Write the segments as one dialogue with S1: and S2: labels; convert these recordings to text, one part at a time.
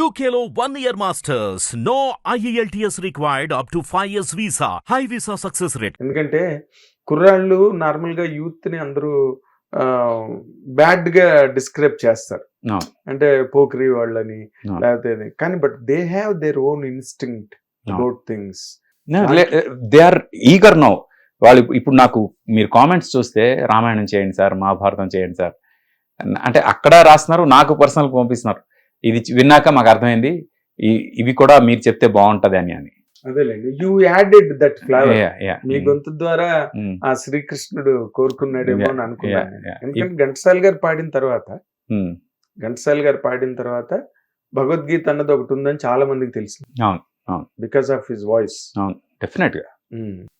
S1: One year masters. No E IELTS required up to 5 years visa. High visa success rate.
S2: ఎందుకంటే కుర్రాళ్ళు నార్మల్గా యూత్ని అందరూ బ్యాడ్గా డిస్క్రైబ్ చేస్తారు. అంటే పోక్రీ వాళ్ళని. లేకపోతే. కానీ but they have their own instinct. About things
S3: they are eager now వాళ్ళు ఇప్- ఇప్పుడు నాకు మీరు కామెంట్స్ చూస్తే రామాయణం చేయండి సార్ మహాభారతం చేయండి సార్ అంటే అక్కడ రాస్తున్నారు నాకు పర్సనల్ పంపిస్తున్నారు ఇది విన్నాక మాకు అర్థమైంది. ఇవి కూడా మీరు చెప్తే బాగుంటది అని అని.
S2: అదేలేండి. You added that flower. మీ గొంతు ద్వారా
S3: Mm,
S2: ఆ శ్రీకృష్ణుడు కోరుకున్నాడేమో అని అనుకున్నాను. ఎందుకంటే ఘంటసాల గారు పాడిన తర్వాత
S3: mm.
S2: ఘంటసాల గారు పాడిన తర్వాత భగవద్గీత అన్నది ఒకటి ఉందని చాలా మందికి
S3: అవును.
S2: బికాస్ ఆఫ్ హిస్ వాయిస్
S3: డెఫినెట్గా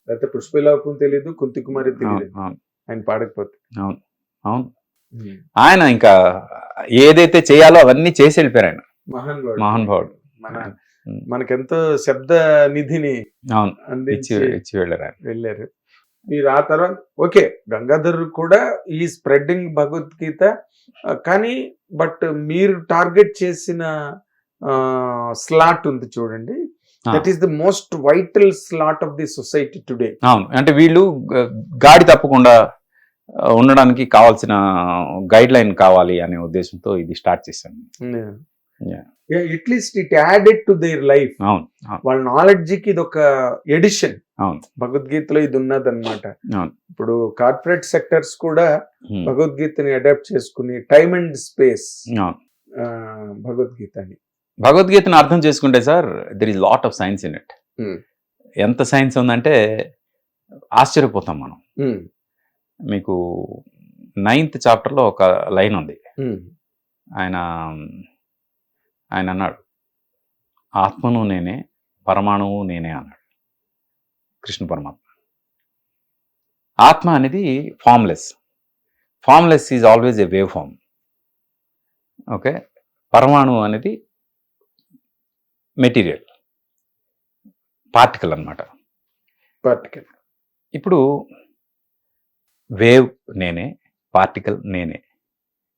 S2: లేకపోతే పుష్పలాపం తెలీదు కుంతి కుమారి తెలియదు ఆయన పాడకపోతే.
S3: అవును అవును. ఆయన ఇంకా ఏదైతే చేయాలో అవన్నీ చేసి వెళ్ళిపోయారు ఆయన.
S2: మహాన్
S3: మహానుభావుడు
S2: మన. మనకెంతో శబ్ద నిధిని
S3: అవును. ఇచ్చి వెళ్ళారు
S2: వెళ్ళారు. మీరు ఆ తర్వాత ఓకే గంగాధర్ కూడా ఈ స్ప్రెడ్డింగ్ భగవద్గీత కానీ బట్ మీరు టార్గెట్ చేసిన స్లాట్ ఉంది చూడండి. That is the most vital slot of the society today
S3: అవును. అంటే వీళ్ళు గాడి తప్పకుండా ఉండడానికి కావాల్సిన గైడ్ లైన్ కావాలి అనే ఉద్దేశంతో ఇది స్టార్ట్ చేశాను.
S2: At least it added to their life
S3: అవును
S2: వాళ్ళ నాలెడ్జ్కి ఇది ఒక ఎడిషన్
S3: అవును
S2: భగవద్గీతలో ఇది ఉన్నదన్నమాట
S3: అవును.
S2: ఇప్పుడు కార్పొరేట్ సెక్టర్స్ కూడా
S3: Hmm.
S2: భగవద్గీతని అడాప్ట్ చేసుకుని టైమ్ అండ్ స్పేస్
S3: అవును.
S2: భగవద్గీతని
S3: భగవద్గీతను అర్థం చేసుకుంటే sir there is lot of science in it. ఎంత సైన్స్ ఉందంటే ఆశ్చర్యపోతాం మనం
S2: Hmm.
S3: మీకు నైన్త్ చాప్టర్లో ఒక లైన్ ఉంది. ఆయన ఆయన అన్నాడు ఆత్మను నేనే పరమాణువు నేనే అన్నాడు కృష్ణ పరమాత్మ. ఆత్మ అనేది formless formless is always a wave form okay? పరమాణువు అనేది మెటీరియల్ పార్టికల్ అన్నమాట.
S2: Particle.
S3: ఇప్పుడు వేవ్ నేనే పార్టికల్ నేనే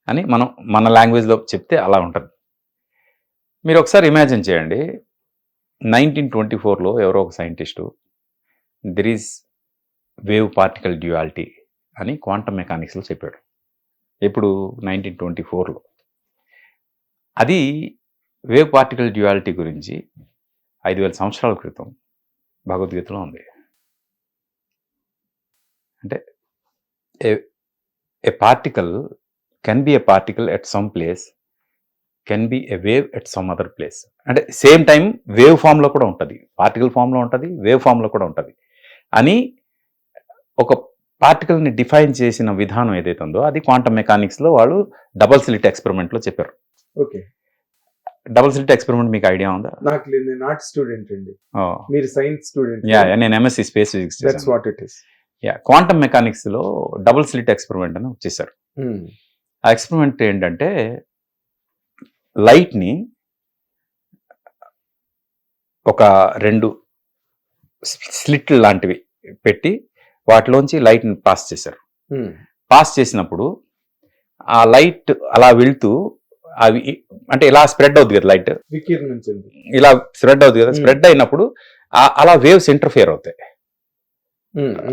S3: అని మనం మన లాంగ్వేజ్లో చెప్తే అలా ఉంటుంది. మీరు ఒకసారి ఇమాజిన్ చేయండి నైన్టీన్ ట్వంటీ ఫోర్లో ఎవరో ఒక scientist there is wave particle duality అని క్వాంటమ్ మెకానిక్స్లో చెప్పాడు. ఎప్పుడు? నైన్టీన్ ట్వంటీ ఫోర్లో. అది వేవ్ పార్టికల్ డ్యుయాలిటీ గురించి ఐదు వేల సంవత్సరాల క్రితం భగవద్గీతలో ఉంది. అంటే a particle can be a particle at some place can be a wave at some other place అంటే సేమ్ టైం వేవ్ ఫామ్లో కూడా ఉంటుంది. పార్టికల్ ఫామ్లో ఉంటుంది వేవ్ ఫామ్లో కూడా ఉంటుంది. అని ఒక పార్టికల్ని డిఫైన్ చేసిన విధానం ఏదైతే ఉందో అది క్వాంటమ్ మెకానిక్స్లో వాళ్ళు డబల్ స్లిట్ ఎక్స్పెరిమెంట్లో చెప్పారు.
S2: ఓకే.
S3: డబల్ స్లిట్ ఎక్స్పెరిమెంట్ మీకు ఐడియా ఉందా?
S2: నాకు లేదు ఆర్ట్ స్టూడెంట్ అండి. మీరు సైన్స్ స్టూడెంట్
S3: యా నేను MSc space physics
S2: that's what it is
S3: ya quantum మెకానిక్స్లో double slit experiment అని వచ్చేసారు ఆ ఎక్స్పెరిమెంట్ ఏంటంటే లైట్ని ఒక రెండు స్లిట్ లాంటివి పెట్టి వాటిలోంచి లైట్ని పాస్ చేశారు. పాస్ చేసినప్పుడు ఆ లైట్ అలా వెళ్తూ అవి అంటే ఇలా స్ప్రెడ్ అవుతుంది కదా లైట్ ఇలా స్ప్రెడ్ అవుతుంది కదా
S2: Hmm.
S3: స్ప్రెడ్ అయినప్పుడు ఆ- అలా వేవ్స్ ఇంటర్ఫియర్ అవుతాయి.
S2: Hmm.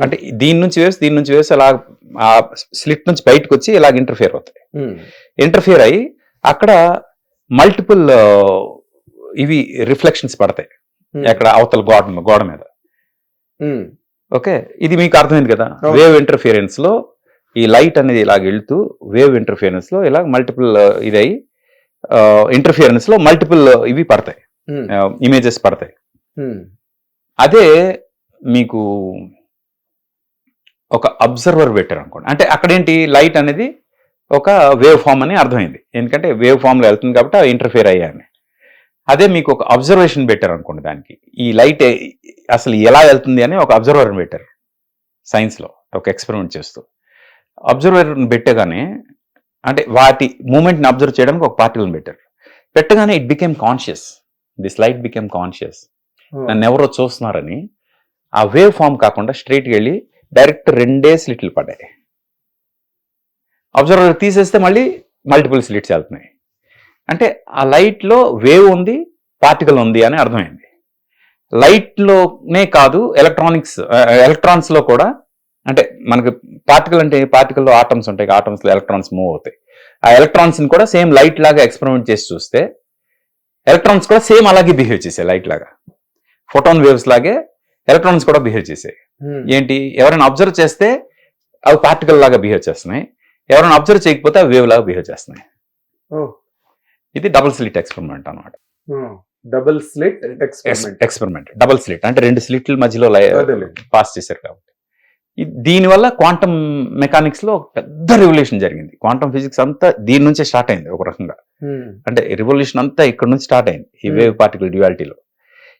S3: అంటే దీని నుంచి వేవ్స్ దీని నుంచి వేవ్స్ అలా ఆ స్లిట్ నుంచి బయటకు వచ్చి ఇలాగ ఇంటర్ఫియర్ అవుతాయి
S2: Hmm.
S3: ఇంటర్ఫియర్ అయ్యి అక్కడ మల్టిపుల్ ఇవి రిఫ్లెక్షన్స్ పడతాయి
S2: Hmm.
S3: ఎక్కడ అవతల గోడ గోడ మీద
S2: Hmm.
S3: ఓకే ఇది మీకు అర్థమైంది కదా. వేవ్ ఇంటర్ఫియరెన్స్లో ఈ లైట్ అనేది ఇలాగ వెళ్తూ వేవ్ ఇంటర్ఫియరెన్స్లో ఇలా మల్టిపుల్ ఇది అయ్యి ఇంటర్ఫియరెన్స్లో మల్టిపుల్ ఇవి పడతాయి
S2: Hmm.
S3: ఇమేజెస్ పడతాయి
S2: Hmm.
S3: అదే మీకు ఒక అబ్జర్వర్ పెట్టారు అనుకోండి. అంటే అక్కడ ఏంటి లైట్ అనేది ఒక వేవ్ ఫామ్ అని అర్థమైంది. ఎందుకంటే వేవ్ ఫామ్లో వెళ్తుంది కాబట్టి ఇంటర్ఫియర్ అయ్యాన్ని అదే మీకు ఒక అబ్జర్వేషన్ పెట్టారు అనుకోండి దానికి. ఈ లైట్ అసలు ఎలా వెళ్తుంది అని ఒక అబ్జర్వర్ పెట్టారు. సైన్స్లో ఒక ఎక్స్పెరిమెంట్ చేస్తూ. అబ్జర్వర్ పెట్టగానే అంటే వాటి మూమెంట్ని అబ్జర్వ్ చేయడానికి ఒక పార్టికల్ని పెట్టారు. పెట్టగానే it became conscious this light became conscious. నన్ను ఎవరో చూస్తున్నారని ఆ వేవ్ ఫామ్ కాకుండా స్ట్రైట్కి వెళ్ళి డైరెక్ట్ రెండే స్లిట్లు పడ్డాయి. అబ్జర్వర్ తీసేస్తే మళ్ళీ మల్టిపుల్ స్లిట్స్ వెళ్తున్నాయి. అంటే ఆ లైట్లో వేవ్ ఉంది పార్టికల్ ఉంది అని అర్థమైంది. లైట్లోనే కాదు ఎలక్ట్రానిక్స్ ఎలక్ట్రాన్స్లో కూడా అంటే మనకు పార్టికల్ అంటే పార్టికల్లో ఆటమ్స్ ఉంటాయి ఆటమ్స్లో ఎలక్ట్రాన్స్ మూవ్ అవుతాయి. ఆ ఎలక్ట్రాన్స్ని కూడా సేమ్ లైట్ లాగా ఎక్స్పెరిమెంట్ చేసి చూస్తే ఎలక్ట్రాన్స్ కూడా సేమ్ అలాగే బిహేవ్ చేసాయి లైట్ లాగా. ఫోటాన్ వేవ్స్ లాగే ఎలక్ట్రాన్స్ కూడా బిహేవ్ చేసాయి. ఏంటి? ఎవరైనా అబ్జర్వ్ చేస్తే అవి పార్టికల్ లాగా బిహేవ్ చేస్తున్నాయి. ఎవరైనా అబ్జర్వ్ చేయకపోతే అవి వేవ్ లాగా బిహేవ్ చేస్తున్నాయి.
S2: ఇది
S3: డబుల్ స్లిట్ ఎక్స్పెరిమెంట్ అనమాట
S2: double slit experiment
S3: double slit అంటే రెండు స్లిట్ల మధ్యలో. పాస్ చేశారు కాబట్టి. దీనివల్ల క్వాంటమ్ మెకానిక్స్లో ఒక పెద్ద రెవల్యూషన్ జరిగింది. క్వాంటమ్ ఫిజిక్స్ అంతా దీని నుంచే స్టార్ట్ అయింది ఒక రకంగా.
S2: ఉమ్.
S3: అంటే రివల్యూషన్ అంతా ఇక్కడ నుంచి స్టార్ట్ అయింది. ఈ
S2: Hmm.
S3: వేవ్ పార్టికల్ డ్యువాలిటీలో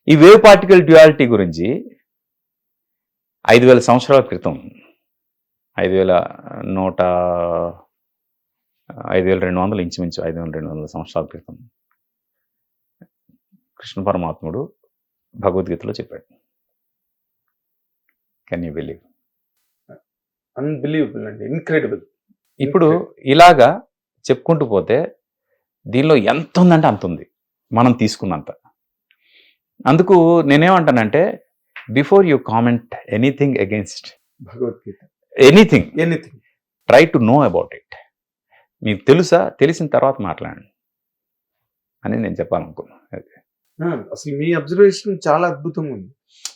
S3: ఈ వేవ్ పార్టికల్ డ్యువాలిటీ గురించి ఐదు వేల సంవత్సరాల క్రితం ఐదు వేల నూట ఐదు వేల రెండు వందలు ఇంచుమించు ఐదు వేల రెండు వందల సంవత్సరాల క్రితం కృష్ణ పరమాత్ముడు భగవద్గీతలో చెప్పాడు. కెన్ యూ బిలీవ్
S2: అన్బిలీవబుల్ అండి. ఇన్క్రెడిబుల్
S3: ఇప్పుడు ఇలాగా చెప్పుకుంటూ పోతే దీనిలో ఎంత ఉందంటే అంత ఉంది మనం తీసుకున్నంత. అందుకు నేనేమంటానంటే before you comment anything against
S2: Bhagavad Gita.
S3: Anything
S2: anything
S3: try to know about it మీకు తెలుసా? తెలిసిన తర్వాత మాట్లాడండి. అని నేను చెప్పాలనుకున్నాను
S2: అసలు మీ అబ్జర్వేషన్ చాలా అద్భుతంగా ఉంది.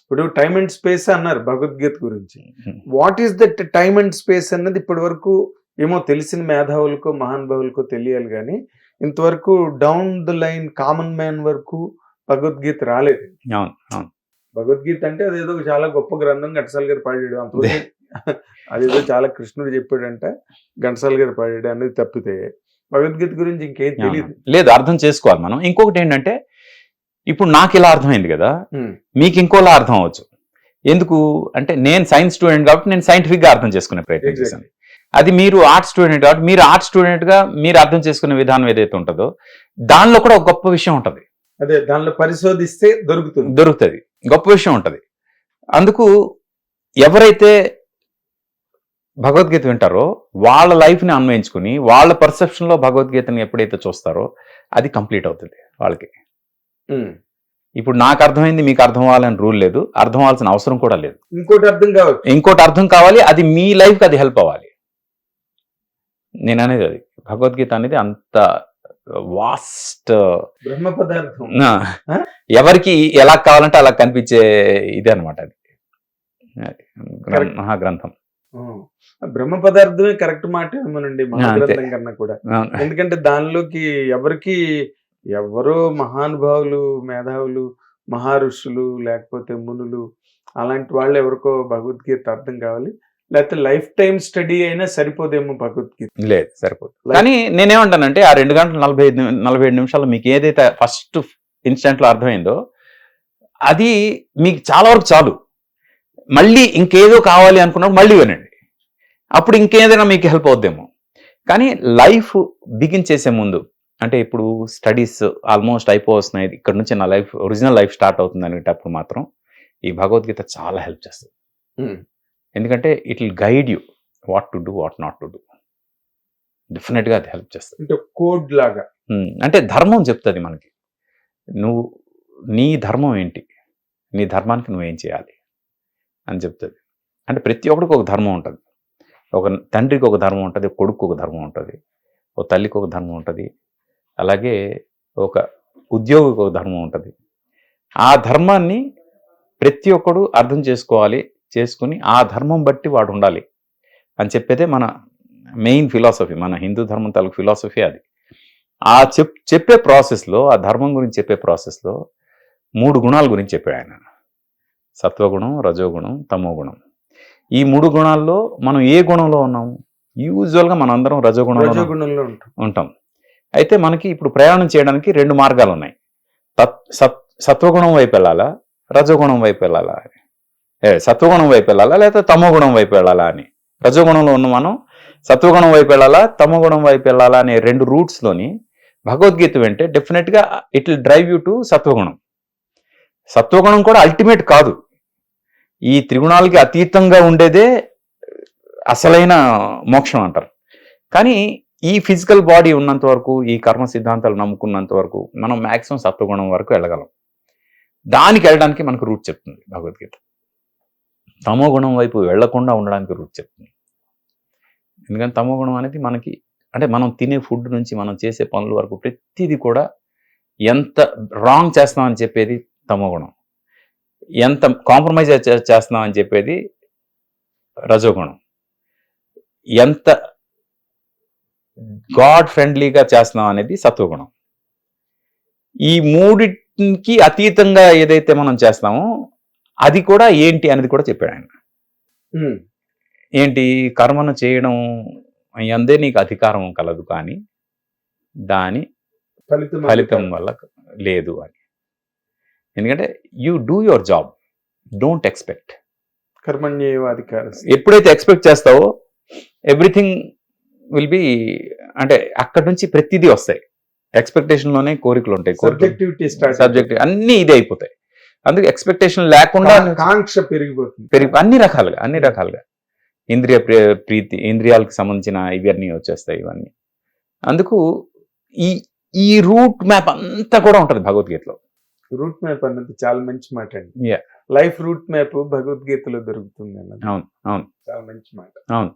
S2: ఇప్పుడు టైమ్ అండ్ స్పేస్ అన్నారు భగవద్గీత గురించి. What is that time and space అన్నది ఇప్పటి వరకు ఏమో తెలిసిన మేధావులకో మహానుభావులకో తెలియాలి కానీ ఇంతవరకు down the line common man వరకు భగవద్గీత రాలేదు.
S3: అవును అవును.
S2: భగవద్గీత అంటే అదేదో చాలా గొప్ప గ్రంథం ఘంటసాల గారు పాడాడు. అంతవరకు అదేదో చాలా కృష్ణుడు చెప్పాడంట ఘంటసాల గారు పాడాడు అనేది తప్పితే. భగవద్గీత గురించి ఇంకేం తెలియదు
S3: లేదు అర్థం చేసుకోవాలి మనం. ఇంకొకటి ఏంటంటే ఇప్పుడు నాకు ఇలా అర్థమైంది కదా. మీకు ఇంకోలా అర్థం అవ్వచ్చు. ఎందుకు? అంటే నేను సైన్స్ స్టూడెంట్ కాబట్టి నేను సైంటిఫిక్గా అర్థం చేసుకునే ప్రయత్నం చేశాను. అది మీరు ఆర్ట్ స్టూడెంట్ కాబట్టి మీరు ఆర్ట్ స్టూడెంట్గా మీరు అర్థం చేసుకునే విధానం ఏదైతే ఉంటుందో దానిలో కూడా ఒక గొప్ప విషయం ఉంటది.
S2: అదే దానిలో పరిశోధిస్తే దొరుకుతుంది.
S3: దొరుకుతుంది. గొప్ప విషయం ఉంటది. అందుకు ఎవరైతే భగవద్గీత వింటారో వాళ్ళ లైఫ్ని అన్వయించుకుని వాళ్ళ పర్సెప్షన్లో భగవద్గీతని ఎప్పుడైతే చూస్తారో అది కంప్లీట్ అవుతుంది వాళ్ళకి. ఇప్పుడు నాకు అర్థమైంది మీకు అర్థం అవ్వాలని రూల్ లేదు అర్థం అవ్వాల్సిన అవసరం కూడా లేదు.
S2: ఇంకోటి అర్థం కావచ్చు.
S3: ఇంకోటి అర్థం కావాలి అది మీ లైఫ్కి అది హెల్ప్ అవ్వాలి. నేను అనేది అది. భగవద్గీత అనేది అంత వాస్ట్
S2: బ్రహ్మ పదార్థం
S3: ఎవరికి ఎలా కావాలంటే అలా కనిపించే ఇది అనమాట అది. మహాగ్రంథం.
S2: బ్రహ్మ పదార్థమే కరెక్ట్ మాట ఏమోనండి. మహాగ్రంథం కన్నా కూడా. ఎందుకంటే దానిలోకి ఎవరికి ఎవరో మహానుభావులు మేధావులు మహర్షులు లేకపోతే మునులు అలాంటి వాళ్ళు ఎవరికో భగవద్గీత అర్థం కావాలి లేకపోతే లైఫ్ టైం స్టడీ అయినా సరిపోదేమో భగవద్గీత.
S3: లేదు సరిపోదు. కానీ నేనేమంటానంటే ఆ రెండు గంటల నలభై ఐదు నలభై ఏడు నిమిషాలు మీకు ఏదైతే ఫస్ట్ ఇన్స్టెంట్లో అర్థమైందో అది మీకు చాలా వరకు చాలు. మళ్ళీ ఇంకేదో కావాలి అనుకున్నప్పుడు మళ్ళీ వినండి. అప్పుడు ఇంకేదైనా మీకు హెల్ప్ అవుద్దేమో. కానీ లైఫ్ బిగిన్ చేసే ముందు అంటే ఇప్పుడు స్టడీస్ ఆల్మోస్ట్ అయిపోతున్నాయి ఇక్కడ నుంచి నా లైఫ్ ఒరిజినల్ లైఫ్ స్టార్ట్ అవుతుంది అనేటప్పుడు మాత్రం ఈ భగవద్గీత చాలా హెల్ప్ చేస్తుంది. ఎందుకంటే it will guide you what to do what not to do. డెఫినెట్గా అది హెల్ప్ చేస్తుంది.
S2: అంటే కోడ్ లాగా.
S3: అంటే ధర్మం చెప్తుంది మనకి. నువ్వు నీ ధర్మం ఏంటి? నీ ధర్మానికి నువ్వేం చేయాలి? అని చెప్తుంది. అంటే ప్రతి ఒక్కడికి ఒక ధర్మం ఉంటుంది. ఒక తండ్రికి ఒక ధర్మం ఉంటుంది కొడుకు ఒక ధర్మం ఉంటుంది ఒక తల్లికి ఒక ధర్మం ఉంటుంది అలాగే ఒక ఉద్యోగికి ఒక ధర్మం ఉంటుంది. ఆ ధర్మాన్ని ప్రతి ఒక్కడు అర్థం చేసుకోవాలి చేసుకుని ఆ ధర్మం బట్టి వాడు ఉండాలి. అని చెప్పేదే మన మెయిన్ ఫిలాసఫీ మన హిందూ ధర్మం తాలూకు ఫిలాసఫీ అది. ఆ చెప్ చెప్పే ప్రాసెస్లో ఆ ధర్మం గురించి చెప్పే ప్రాసెస్లో మూడు గుణాల గురించి చెప్పాడు ఆయన. సత్వగుణం రజోగుణం తమో గుణం ఈ మూడు గుణాల్లో మనం ఏ గుణంలో ఉన్నాం? యూజువల్గా మనం అందరం రజోగుణంలో
S2: ఉంటాం.
S3: అయితే మనకి ఇప్పుడు ప్రయాణం చేయడానికి రెండు మార్గాలు ఉన్నాయి తత్ సత్ సత్వగుణం వైపు వెళ్ళాలా? రజోగుణం వైపు వెళ్ళాలా? సత్వగుణం వైపు వెళ్ళాలా లేదా తమోగుణం వైపు వెళ్ళాలా అని? రజోగుణంలో ఉన్న మనం సత్వగుణం వైపు వెళ్ళాలా తమోగుణం వైపు వెళ్ళాలా అనే రెండు రూట్స్లోని భగవద్గీత వింటే డెఫినెట్గా it will drive you to సత్వగుణం. సత్వగుణం కూడా అల్టిమేట్ కాదు. ఈ త్రిగుణాలకి అతీతంగా ఉండేదే అసలైన మోక్షం అంటారు. కానీ ఈ ఫిజికల్ బాడీ ఉన్నంత వరకు ఈ కర్మ సిద్ధాంతాలు నమ్ముకున్నంత వరకు మనం మ్యాక్సిమం సత్వగుణం వరకు వెళ్ళగలం. దానికి వెళ్ళడానికి మనకు రూట్ చెప్తుంది భగవద్గీత. తమో గుణం వైపు వెళ్ళకుండా ఉండడానికి రూట్ చెప్తుంది. ఎందుకంటే తమో గుణం అనేది మనకి అంటే మనం తినే ఫుడ్ నుంచి మనం చేసే పనుల వరకు ప్రతిదీ కూడా ఎంత రాంగ్ చేస్తున్నామని చెప్పేది తమో గుణం. ఎంత కాంప్రమైజ్ చేస్తున్నాం అని చెప్పేది రజోగుణం ఎంత గాడ్ ఫ్రెండ్లీగా చేస్తున్నాం అనేది సత్వగుణం ఈ మూడింటికి అతీతంగా ఏదైతే మనం చేస్తామో అది కూడా ఏంటి అనేది కూడా చెప్పాడు ఆయన. ఏంటి? కర్మను చేయడం అందే నీకు అధికారం కలదు కానీ దాని
S2: ఫలితం
S3: ఫలితం వల్ల లేదు అని. ఎందుకంటే you do your job don't expect.
S2: కర్మణ్యేవాధికారం.
S3: ఎప్పుడైతే ఎక్స్పెక్ట్ చేస్తావో ఎవ్రీథింగ్ విల్ బి అంటే అక్కడ నుంచి ప్రతిదీ వస్తాయి. ఎక్స్పెక్టేషన్లోనే కోరికలు ఉంటాయి
S2: సబ్జెక్టివిటీ
S3: సబ్జెక్ట్ అన్ని ఇదే అయిపోతాయి. అందుకే ఎక్స్పెక్టేషన్ లేకుండా
S2: కాంక్ష పెరిగిపోతుంది.
S3: పెరిగి అన్ని రకాలుగా అన్ని రకాలుగా. ఇంద్రియ ప్రి- ప్రీతి ఇంద్రియాలకు సంబంధించిన ఇవన్నీ వచ్చేస్తాయి ఇవన్నీ. అందుకు ఈ ఈ రూట్ మ్యాప్ అంతా కూడా ఉంటుంది భగవద్గీతలో.
S2: రూట్ మ్యాప్ అన్నది చాలా మంచి మాట అండి. లైఫ్ రూట్ మ్యాప్ భగవద్గీతలో దొరుకుతుంది అన్నది.
S3: అవును అవును.
S2: చాలా మంచి మాట.
S3: అవును.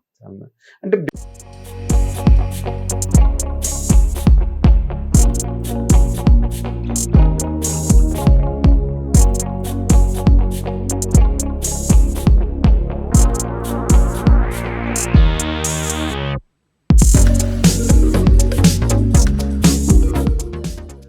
S2: అంటే